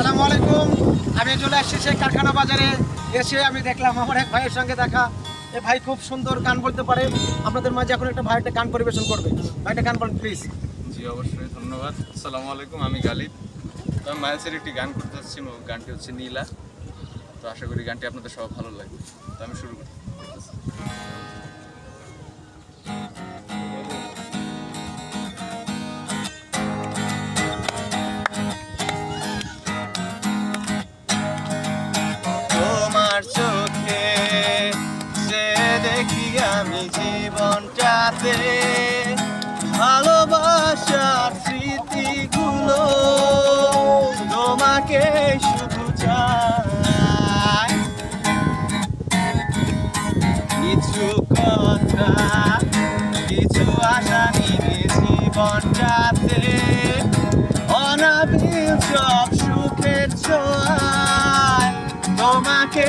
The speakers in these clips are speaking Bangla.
আসসালামু আলাইকুম। আমি চলে আসছি সেই কারখানা বাজারে। এসে আমি দেখলাম আমার এক ভাইয়ের সঙ্গে দেখা। এ ভাই খুব সুন্দর গান বলতে পারে। আপনাদের মাঝে এখন একটা ভাই গান পরিবেশন করবে। ভাইটা গান বলেন প্লিজ জি, অবশ্যই। ধন্যবাদ। আসসালামু আলাইকুম, আমি গালিব। তো আমি মায়াসের একটি গান করতে যাচ্ছি। গানটি হচ্ছে নীলা। তো আশা করি গানটি আপনাদের সব ভালো লাগবে। তো আমি শুরু করি জীবনটাতে ভালোবাসার স্মৃতিগুলো তোমাকে শুধু চাই। কিছু কথা, কিছু আশা নিয়ে জীবনটাতে অনাবিল সব সুখের ছোঁয়ায় তোমাকে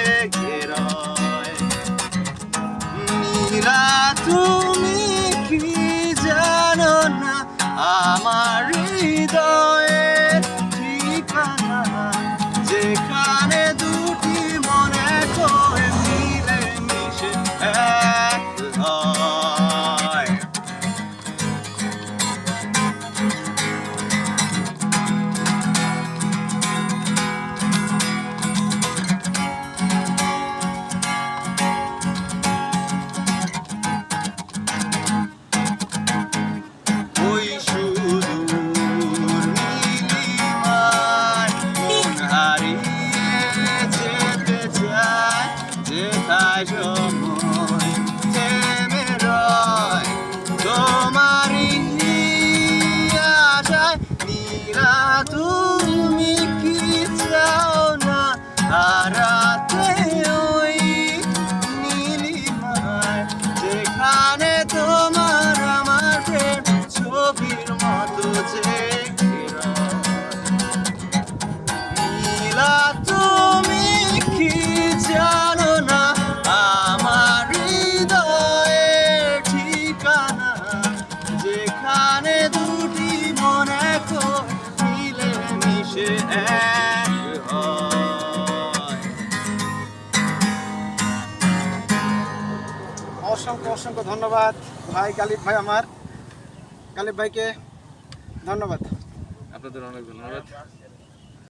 না অসংখ্য অসংখ্য ধন্যবাদ। ভাই গালিব ভাই আমার। গালিব ভাইকে ধন্যবাদ। আপনাদের অনেক ধন্যবাদ।